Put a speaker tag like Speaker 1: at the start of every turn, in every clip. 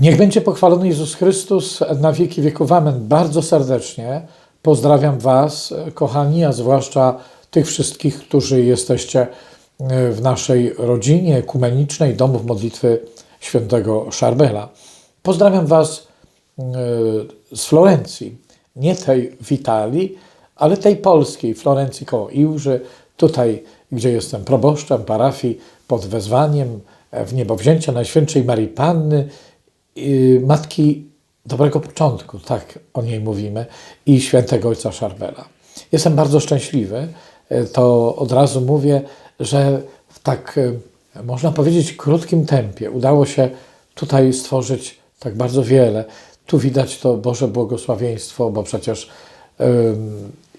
Speaker 1: Niech będzie pochwalony Jezus Chrystus na wieki wieków. Amen. Bardzo serdecznie pozdrawiam Was, kochani, a zwłaszcza tych wszystkich, którzy jesteście w naszej rodzinie ekumenicznej Domów Modlitwy Świętego Szarbela. Pozdrawiam Was e, z Florencji, nie tej w Italii, ale tej polskiej, Florencji koło Iłży, tutaj, gdzie jestem proboszczem parafii pod wezwaniem w niebowzięcia Najświętszej Marii Panny, Matki Dobrego Początku, tak o niej mówimy, i Świętego Ojca Szarbela. Jestem bardzo szczęśliwy, e, to od razu mówię, że w tak, e, można powiedzieć, krótkim tempie udało się tutaj stworzyć tak bardzo wiele. Tu widać to Boże błogosławieństwo, bo przecież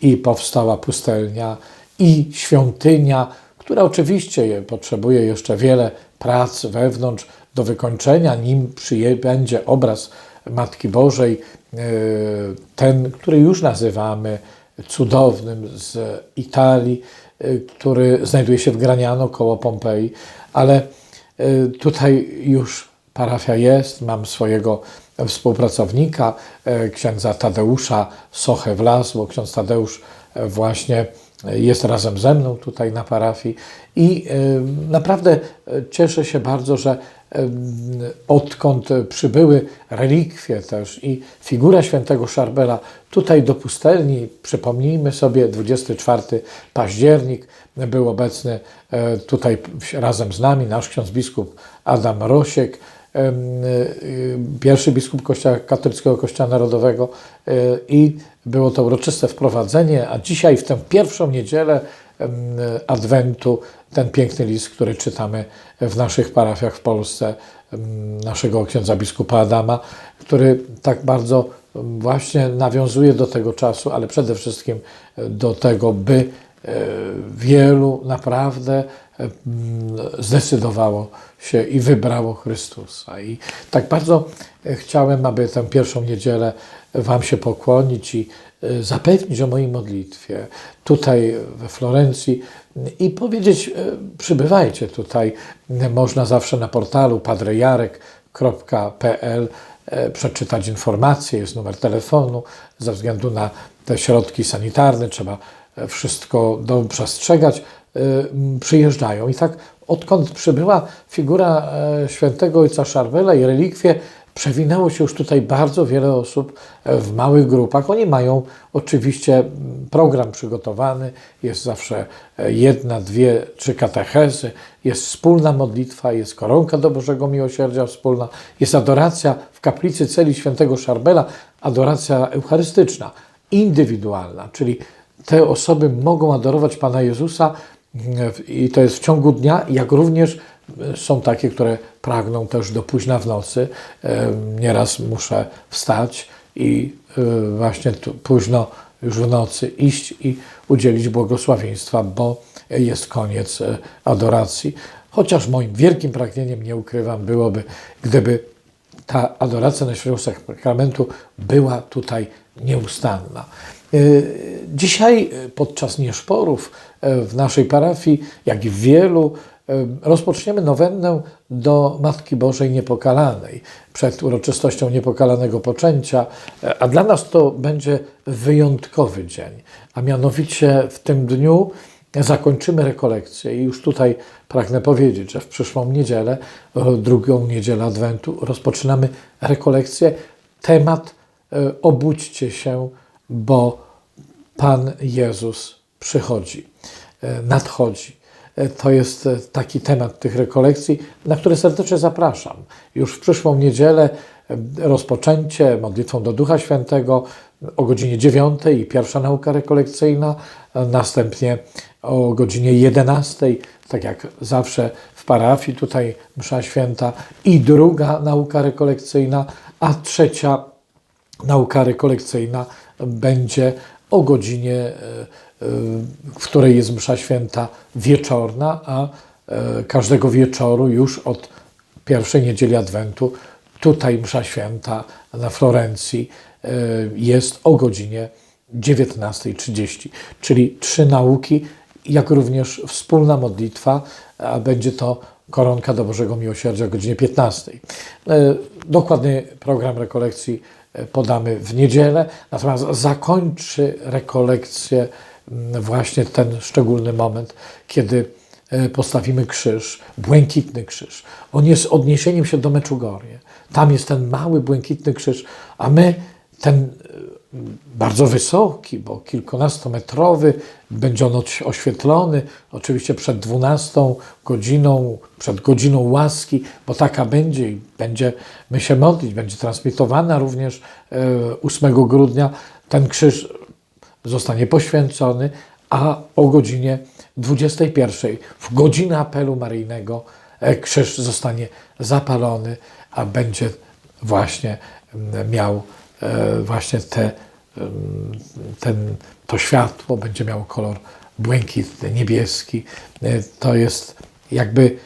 Speaker 1: i powstała pustelnia, i świątynia, która oczywiście potrzebuje jeszcze wiele prac wewnątrz do wykończenia, nim będzie obraz Matki Bożej, yy, ten, który już nazywamy cudownym z Italii, yy, który znajduje się w Graniano koło Pompeji, ale yy, tutaj już parafia jest, mam swojego współpracownika, księdza Tadeusza Sochę Wlazło. Ksiądz Tadeusz właśnie jest razem ze mną tutaj na parafii i naprawdę cieszę się bardzo, że odkąd przybyły relikwie też i figura świętego Szarbela tutaj do pustelni, przypomnijmy sobie 24 październik, był obecny tutaj razem z nami nasz ksiądz biskup Adam Rosiek, pierwszy biskup Kościoła Katolickiego Kościoła Narodowego i było to uroczyste wprowadzenie, a dzisiaj w tę pierwszą niedzielę Adwentu ten piękny list, który czytamy w naszych parafiach w Polsce, naszego księdza biskupa Adama, który tak bardzo właśnie nawiązuje do tego czasu, ale przede wszystkim do tego, by wielu naprawdę zdecydowało się i wybrało Chrystusa. I tak bardzo chciałem, aby tę pierwszą niedzielę Wam się pokłonić i e, zapewnić o mojej modlitwie tutaj we Florencji i powiedzieć, e, przybywajcie tutaj. Można zawsze na portalu padrejarek.pl e, przeczytać informacje, jest numer telefonu. Ze względu na te środki sanitarne trzeba wszystko do przestrzegać. Przyjeżdżają i tak odkąd przybyła figura świętego ojca Szarwela i relikwie, Przewinęło się już tutaj bardzo wiele osób e, w małych grupach. Oni mają oczywiście program przygotowany, jest zawsze e, jedna, dwie, trzy katechezy, jest wspólna modlitwa, jest koronka do Bożego Miłosierdzia wspólna, jest adoracja w kaplicy celi świętego Szarbela, adoracja eucharystyczna, indywidualna, czyli te osoby mogą adorować Pana Jezusa i to jest w ciągu dnia, jak również są takie, które pragną też do późna w nocy. Nieraz muszę wstać i e, właśnie tu, późno już w nocy iść i udzielić błogosławieństwa, bo jest koniec e, adoracji. Chociaż moim wielkim pragnieniem, nie ukrywam, byłoby, gdyby ta adoracja Najświętszego Sakramentu była tutaj nieustanna. E, dzisiaj podczas nieszporów w naszej parafii, jak i w wielu, rozpoczniemy nowennę do Matki Bożej Niepokalanej przed uroczystością niepokalanego poczęcia, a dla nas to będzie wyjątkowy dzień, a mianowicie w tym dniu zakończymy rekolekcję i już tutaj pragnę powiedzieć, że w przyszłą niedzielę, drugą niedzielę Adwentu, rozpoczynamy rekolekcję. Temat e, obudźcie się, bo Pan Jezus przychodzi, e, nadchodzi. E, to jest e, taki temat tych rekolekcji, na które serdecznie zapraszam. Już w przyszłą niedzielę rozpoczęcie modlitwą do Ducha Świętego o godzinie 9 i pierwsza nauka rekolekcyjna, następnie o godzinie 11, tak jak zawsze w parafii, tutaj msza święta i druga nauka rekolekcyjna, a trzecia nauka rekolekcyjna będzie o godzinie w której jest msza święta wieczorna, a e, każdego wieczoru już od pierwszej niedzieli Adwentu tutaj msza święta na Florencji e, jest o godzinie 19.30, czyli trzy nauki, jak również wspólna modlitwa, a będzie to Koronka do Bożego Miłosierdzia o godzinie 15. E, Dokładny program rekolekcji e, podamy w niedzielę, natomiast zakończy rekolekcję mm, właśnie ten szczególny moment, kiedy e, postawimy krzyż, błękitny krzyż. On jest odniesieniem się do Meczugorie. Tam jest ten mały, błękitny krzyż, a my ten bardzo wysoki, bo kilkunastometrowy, będzie on oś- oświetlony, oczywiście przed 12 godziną, przed godziną łaski, bo taka będzie i będziemy się modlić, będzie transmitowana również e, 8 grudnia. Ten krzyż zostanie poświęcony, a o godzinie 21, w godzinę apelu maryjnego, e, krzyż zostanie zapalony, a będzie właśnie miał e, właśnie te, ten, to światło, będzie miało kolor błękitny, niebieski. E, To jest jakby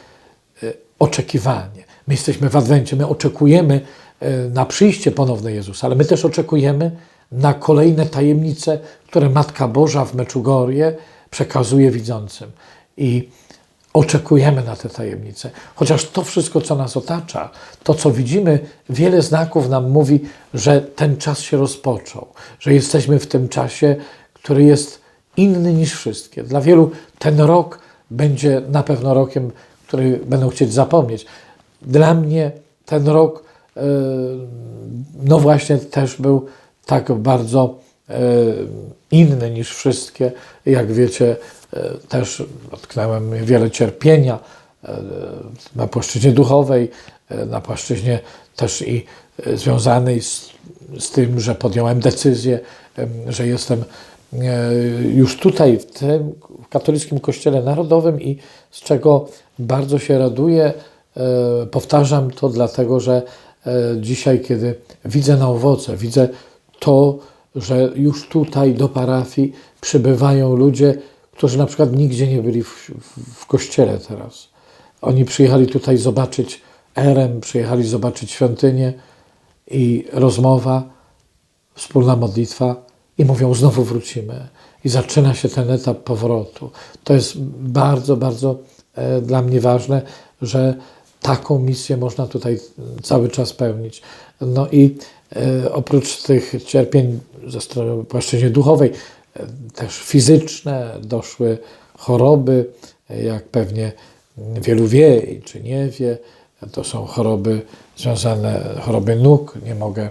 Speaker 1: e, oczekiwanie. My jesteśmy w Adwencie, my oczekujemy e, na przyjście ponowne Jezusa, ale my też oczekujemy na kolejne tajemnice, które Matka Boża w Meczugorie przekazuje widzącym. I oczekujemy na te tajemnice. Chociaż to wszystko, co nas otacza, to, co widzimy, wiele znaków nam mówi, że ten czas się rozpoczął, że jesteśmy w tym czasie, który jest inny niż wszystkie. Dla wielu ten rok będzie na pewno rokiem, który będą chcieć zapomnieć. Dla mnie ten rok, e, no właśnie, też był tak bardzo e, inny niż wszystkie. Jak wiecie, też dotknąłem wiele cierpienia e, na płaszczyźnie duchowej, e, na płaszczyźnie też i e, związanej z, z tym, że podjąłem decyzję, że jestem e, już tutaj, w tym katolickim kościele narodowym i z czego bardzo się raduję. E, Powtarzam to dlatego, że e, dzisiaj, kiedy widzę na owoce, widzę to, że już tutaj do parafii przybywają ludzie, którzy na przykład nigdzie nie byli w, w, kościele teraz. Oni przyjechali tutaj zobaczyć erem, przyjechali zobaczyć świątynię i rozmowa, wspólna modlitwa i mówią, znowu wrócimy. I zaczyna się ten etap powrotu. To jest bardzo, bardzo e, dla mnie ważne, że taką misję można tutaj cały czas pełnić. No i e, oprócz tych cierpień ze strony płaszczyźnie duchowej, e, też fizyczne, doszły choroby, jak pewnie wielu wie i czy nie wie, to są choroby związane, choroby nóg, nie mogę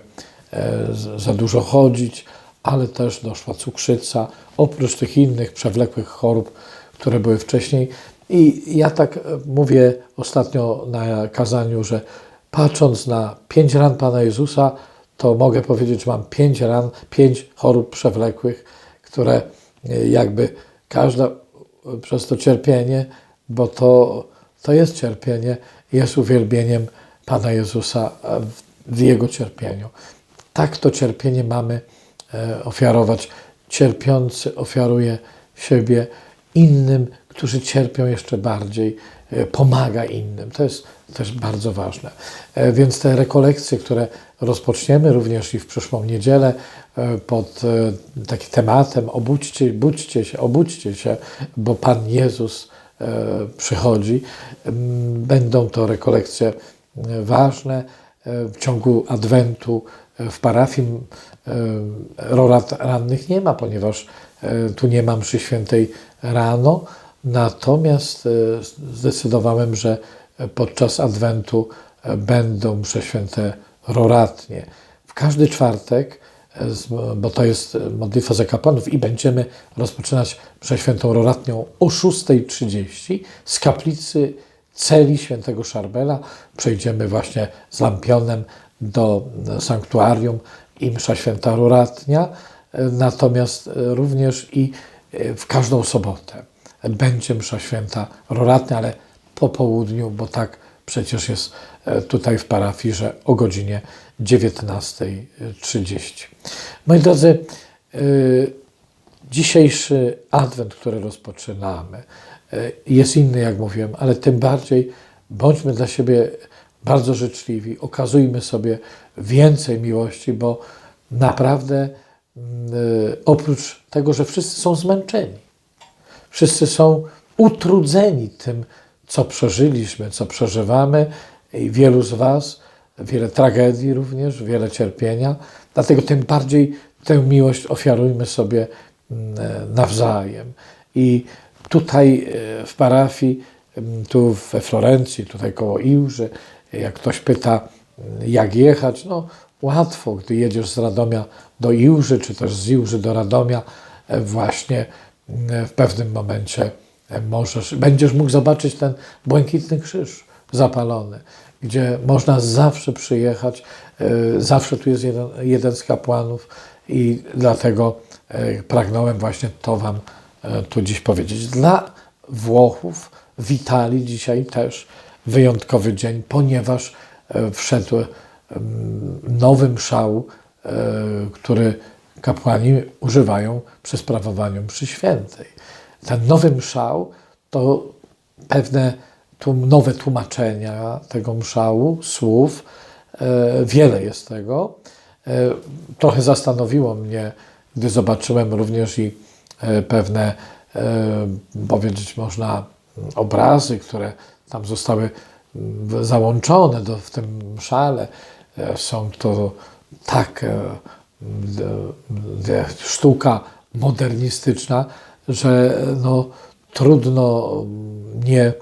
Speaker 1: e, za dużo chodzić, ale też doszła cukrzyca, oprócz tych innych przewlekłych chorób, które były wcześniej. I ja tak e, mówię ostatnio na kazaniu, że patrząc na pięć ran Pana Jezusa, to mogę powiedzieć, że mam pięć ran, pięć chorób przewlekłych, które e, jakby każda e, przez to cierpienie, bo to, to jest cierpienie, jest uwielbieniem Pana Jezusa e, w, w Jego cierpieniu. Tak to cierpienie mamy ofiarować. Cierpiący ofiaruje siebie innym, którzy cierpią jeszcze bardziej, e, pomaga innym. To jest też bardzo ważne. E, Więc te rekolekcje, które rozpoczniemy również i w przyszłą niedzielę e, pod takim tematem obudźcie, budźcie się, obudźcie się, bo Pan Jezus przychodzi. Będą to rekolekcje ważne w ciągu Adwentu w parafii rorat rannych nie ma, ponieważ tu nie mam mszy świętej rano, natomiast e, zdecydowałem, że podczas Adwentu e, będą msze święte roratnie. W każdy czwartek, e, bo to jest modlitwa za kapłanów i będziemy rozpoczynać mszę świętą roratnią o 6.30 z kaplicy celi świętego Szarbela. Przejdziemy właśnie z lampionem do sanktuarium i msza święta roratnia. Natomiast również i w każdą sobotę będzie msza święta roratnia, ale po południu, bo tak przecież jest e, tutaj w parafii, że o godzinie 19.30. Moi drodzy, e, dzisiejszy adwent, który rozpoczynamy, e, jest inny, jak mówiłem, ale tym bardziej bądźmy dla siebie bardzo życzliwi, okazujmy sobie więcej miłości, bo naprawdę mm, oprócz tego, że wszyscy są zmęczeni, wszyscy są utrudzeni tym, co przeżyliśmy, co przeżywamy i wielu z Was, wiele tragedii również, wiele cierpienia. Dlatego tym bardziej tę miłość ofiarujmy sobie mm, nawzajem. I tutaj e, w parafii, mm, tu we Florencji, tutaj koło Iłży, jak ktoś pyta, mm, jak jechać, no łatwo, gdy jedziesz z Radomia do Iłży, czy też z Iłży do Radomia, e, właśnie w pewnym momencie e, możesz, będziesz mógł zobaczyć ten błękitny krzyż zapalony, gdzie można zawsze przyjechać. Zawsze tu jest jeden, jeden z kapłanów i dlatego pragnąłem właśnie to Wam tu dziś powiedzieć. Dla Włochów witali dzisiaj też wyjątkowy dzień, ponieważ wszedł nowy mszał, który kapłani używają przy sprawowaniu mszy świętej. Ten nowy mszał to pewne nowe tłumaczenia tego mszału, słów. Wiele jest tego. Trochę zastanowiło mnie, gdy zobaczyłem również i pewne, powiedzieć można, obrazy, które tam zostały załączone do, w tym szale. Są to tak sztuka modernistyczna, że no, trudno nie,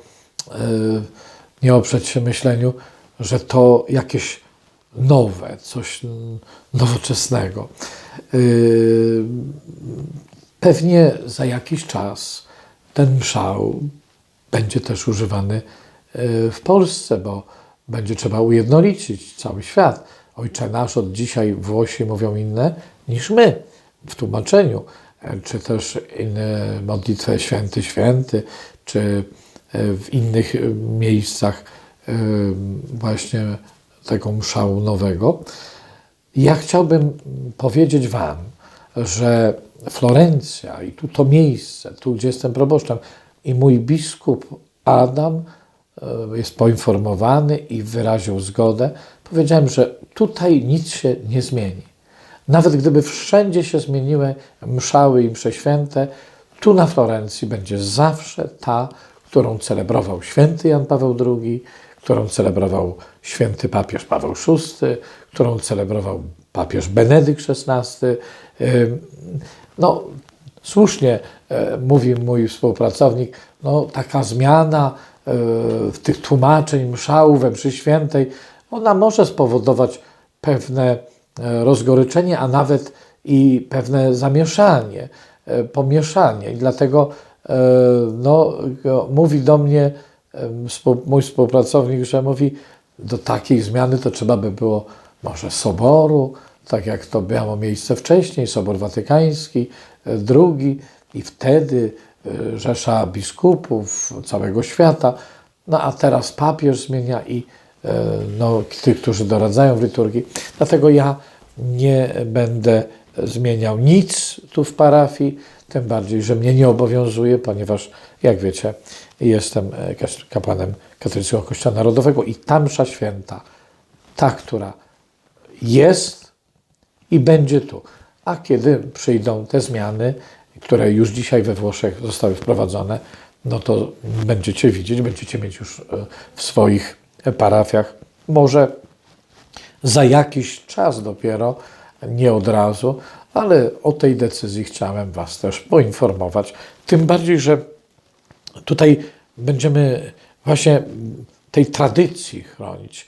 Speaker 1: nie oprzeć się myśleniu, że to jakieś nowe, coś nowoczesnego. Pewnie za jakiś czas ten mszał będzie też używany w Polsce, bo będzie trzeba ujednolicić cały świat. Ojcze nasz od dzisiaj Włosi mówią inne niż my w tłumaczeniu, czy też inne modlitwy święty, święty, czy w innych miejscach właśnie tego mszału nowego. Ja chciałbym powiedzieć Wam, że Florencja i tu to miejsce, tu gdzie jestem proboszczem i mój biskup Adam jest poinformowany i wyraził zgodę, powiedziałem, że tutaj nic się nie zmieni. Nawet gdyby wszędzie się zmieniły mszały i msze święte, tu na Florencji będzie zawsze ta, którą celebrował święty Jan Paweł II, którą celebrował święty papież Paweł VI, którą celebrował papież Benedykt XVI. No, słusznie mówi mój współpracownik, no, taka zmiana w tych tłumaczeń mszału we mszy świętej, ona może spowodować pewne rozgoryczenie, a nawet i pewne zamieszanie, pomieszanie. I dlatego no, mówi do mnie mój współpracownik, że mówi, do takiej zmiany to trzeba by było może soboru, tak jak to miało miejsce wcześniej, Sobor Watykański, drugi, i wtedy Rzesza biskupów całego świata, no a teraz papież zmienia i no, tych, którzy doradzają w liturgii. Dlatego ja nie będę zmieniał nic tu w parafii, tym bardziej, że mnie nie obowiązuje, ponieważ, jak wiecie, jestem kapłanem katolickiego Kościoła Narodowego i ta msza święta, ta, która jest i będzie tu. A kiedy przyjdą te zmiany, które już dzisiaj we Włoszech zostały wprowadzone, no to będziecie widzieć, będziecie mieć już w swoich parafiach, może za jakiś czas dopiero, nie od razu, ale o tej decyzji chciałem Was też poinformować. Tym bardziej, że tutaj będziemy właśnie tej tradycji chronić.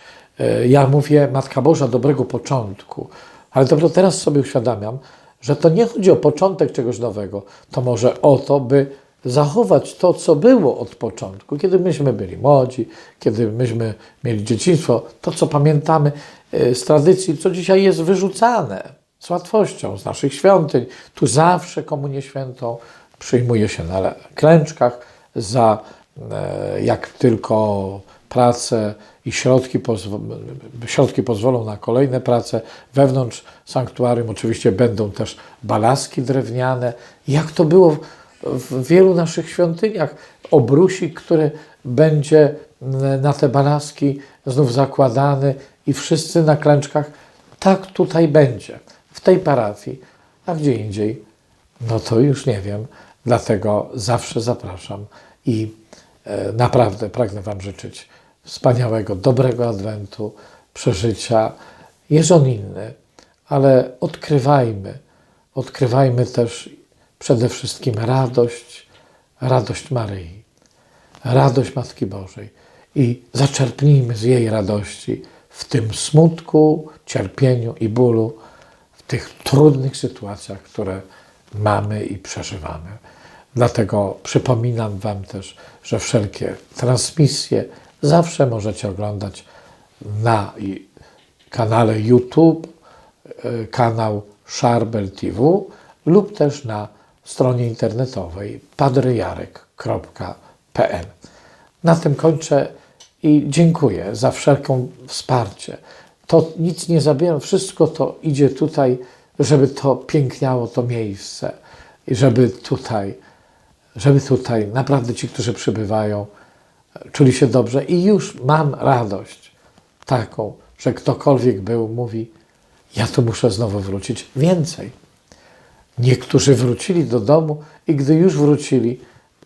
Speaker 1: Ja mówię Matka Boża dobrego początku, ale dopiero teraz sobie uświadamiam, że to nie chodzi o początek czegoś nowego, to może o to, by zachować to, co było od początku, kiedy myśmy byli młodzi, kiedy myśmy mieli dzieciństwo, to, co pamiętamy z tradycji, co dzisiaj jest wyrzucane z łatwością z naszych świątyń. Tu zawsze komunię świętą przyjmuje się na klęczkach za jak tylko prace i środki, środki pozwolą na kolejne prace. Wewnątrz sanktuarium oczywiście będą też balaski drewniane. Jak to było w wielu naszych świątyniach. Obrusik, który będzie na te balaski znów zakładany i wszyscy na klęczkach. Tak tutaj będzie, w tej parafii, a gdzie indziej, no to już nie wiem. Dlatego zawsze zapraszam i E, Naprawdę pragnę Wam życzyć wspaniałego, dobrego Adwentu, przeżycia. Jest on inny, ale odkrywajmy, odkrywajmy też przede wszystkim radość, radość Maryi, radość Matki Bożej i zaczerpnijmy z jej radości w tym smutku, cierpieniu i bólu, w tych trudnych sytuacjach, które mamy i przeżywamy. Dlatego przypominam Wam też, że wszelkie transmisje zawsze możecie oglądać na kanale YouTube, y, kanał Szarbel TV lub też na stronie internetowej padryjarek.pl. Na tym kończę i dziękuję za wszelką wsparcie. To nic nie zabieram, wszystko to idzie tutaj, żeby to piękniało to miejsce i żeby tutaj, żeby tutaj naprawdę ci, którzy przybywają, czuli się dobrze i już mam radość taką, że ktokolwiek był, mówi, ja tu muszę znowu wrócić. Więcej. Niektórzy wrócili do domu i gdy już wrócili,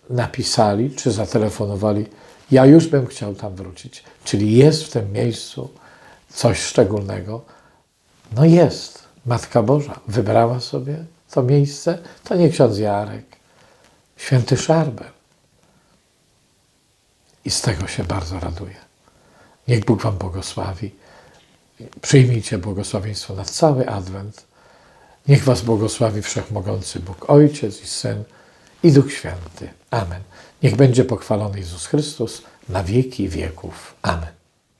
Speaker 1: napisali czy zatelefonowali, ja już bym chciał tam wrócić. Czyli jest w tym miejscu coś szczególnego. No jest. Matka Boża wybrała sobie to miejsce. To nie ksiądz Jarek, święty Szarber. I z tego się bardzo raduję. Niech Bóg Wam błogosławi. Przyjmijcie błogosławieństwo na cały Adwent. Niech Was błogosławi Wszechmogący Bóg, Ojciec i Syn i Duch Święty. Amen. Niech będzie pochwalony Jezus Chrystus na wieki wieków. Amen.